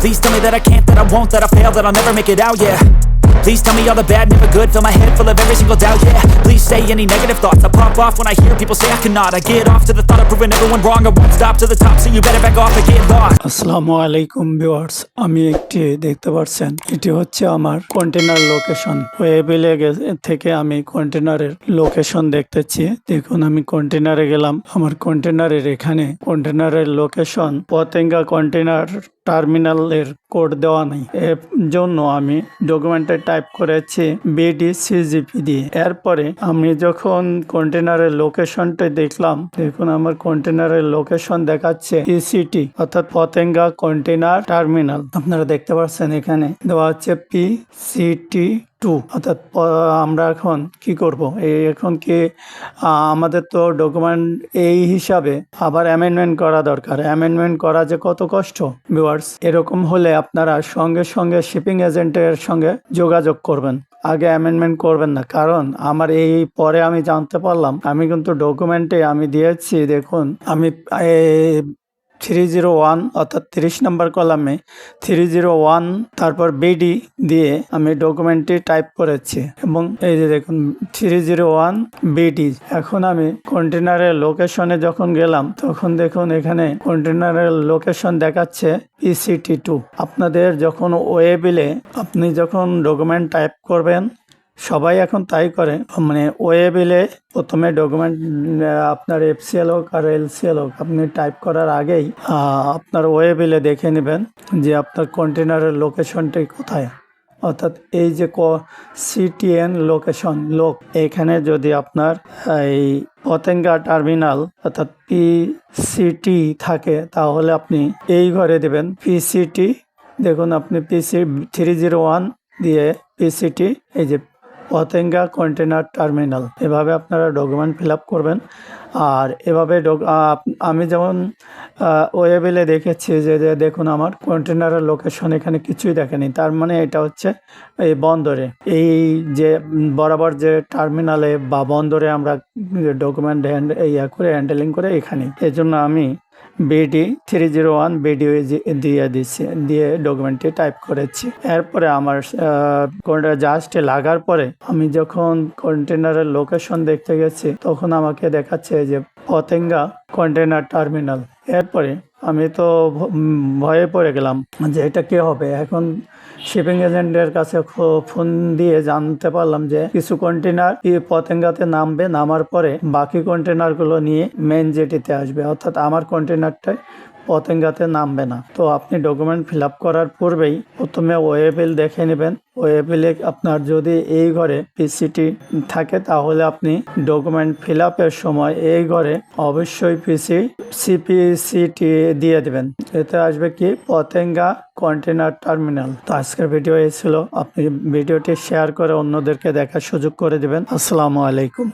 Please tell me that I can't, that I won't, that I fail, that I'll never make it out, yeah. Please tell me all the bad, never good, fill my head full of every single doubt, yeah. Please say any negative thoughts, I pop off when I hear people say I cannot. I get off to the thought of proving everyone wrong, I won't stop to the top, so you better back off and get lost. আসসালামু আলাইকুম viewers আমি একটি দেখতে পাচ্ছেন এটি হচ্ছে আমার container location ওয়েবিলে থেকে আমি কন্টেনারের লোকেশন দেখতেছি দেখুন আমি কন্টেনারে গেলাম আমার কন্টেনারের এখানে কন্টেনারের লোকেশন পতেঙ্গা কন্টেনার টার্মিনালের কোড দেওয়া নাই। এর জন্য আমি ডকুমেন্টে টাইপ করেছি বিডি সিজিপি দিয়ে। এরপরে আমি যখন কন্টেনারের লোকেশনটা দেখলাম, দেখুন আমার কন্টেনারের লোকেশন দেখাচ্ছে ইসিটি অর্থাৎ পতেঙ্গা কন্টেনার টার্মিনাল আপনারা দেখতে পাচ্ছেন এখানে দেওয়া হচ্ছে পি সিটি টু। অর্থাৎ আমরা এখন কি করব? এই এখন কি আমাদের তো ডকুমেন্ট এই হিসাবে আবার অ্যামেন্ডমেন্ট করা দরকার। অ্যামেন্ডমেন্ট করা যে কত কষ্ট। ভিউয়ার্স এরকম হলে আপনারা সঙ্গে সঙ্গে শিপিং এজেন্টের সঙ্গে যোগাযোগ করবেন। আগে অ্যামেন্ডমেন্ট করবেন না। কারণ, আমার এই পরে আমি জানতে পারলাম, আমি কিন্তু ডকুমেন্টে আমি দিয়েছি, দেখুন, আমি থ্রি জিরো ওয়ান অর্থাৎ তিরিশ নম্বর কলামে থ্রি জিরো ওয়ান তারপর বিডি দিয়ে আমি ডকুমেন্টটি টাইপ করেছি। এবং এই যে দেখুন থ্রি জিরো ওয়ান বিডি এখন আমি কন্টেনারের লোকেশনে যখন গেলাম, তখন দেখুন এখানে কন্টেনারের লোকেশন দেখাচ্ছে ইসিটি টু আপনাদের যখন ওয়েবিলে আপনি যখন ডকুমেন্ট টাইপ করবেন সবাই এখন তাই করে মানে ওয়েবিলে প্রথমে ডকুমেন্ট আপনার এফসিএল হোক আর এলসিএল হোক, আপনি টাইপ করার আগেই আপনার ওয়েবিলে দেখে নেবেন যে আপনার কন্টেনারের লোকেশনটি কোথায়। অর্থাৎ এই যে ক সিটিএন লোকেশন লোক এখানে যদি আপনার এই পতেঙ্গা টার্মিনাল অর্থাৎ পিসিটি থাকে, তাহলে আপনি এই ঘরে দেবেন পিসিটি দেখুন, আপনি পিসি থ্রি জিরো ওয়ান দিয়ে পিসিটি এই যে পতেঙ্গা কন্টেনার টার্মিনাল। এভাবে আপনারা ডকুমেন্ট ফিল করবেন। আর এভাবে আমি যেমন ওয়েবেলে দেখেছি যে দেখুন আমার কন্টেনারের লোকেশন এখানে কিছুই দেখেনি। তার মানে এটা হচ্ছে এই বন্দরে। এই যে বরাবর যে টার্মিনালে বা বন্দরে আমরা ডকুমেন্ট হ্যান্ড ইয়া করে হ্যান্ডেলিং করে এখানে। এই জন্য আমি BD three zero one BD দিয়ে দিচ্ছি দিয়ে ডকুমেন্টটি টাইপ করেছি। এরপরে আমার জাহাজটি লাগার পরে আমি যখন কন্টেনারের লোকেশন দেখতে গেছি, তখন আমাকে দেখাচ্ছে যে পতেঙ্গা কন্টেনার টার্মিনাল এরপরে আমি তো ভয়ে পড়ে গেলাম যে এটা কি হবে? এখন শিপিং এজেন্টের কাছে ফোন দিয়ে জানতে পারলাম যে কিছু কন্টেনার পতেঙ্গাতে নামবে, নামার পরে বাকি কন্টেনারগুলো নিয়ে মেন জেটিতে আসবে। অর্থাৎ আমার কন্টেনারটাই পতেঙ্গাতে নামবে না। তো আপনি ডকুমেন্ট ফিল করার পূর্বেই প্রথমে ওয়েবিল দেখে নেবেন। ওয়েবিলে আপনার যদি এই ঘরে পিসিটি থাকে, তাহলে আপনি ডকুমেন্ট ফিল সময় এই ঘরে অবশ্যই পিসি সিপিসিটি দিয়ে দেবেন। এতে আসবে কি? Patenga container terminal. তো আজকের ভিডিও এই ছিল। আপনি ভিডিওটি শেয়ার করে অন্যদেরকে দেখার সুযোগ করে দেবেন। আসসালামু আলাইকুম।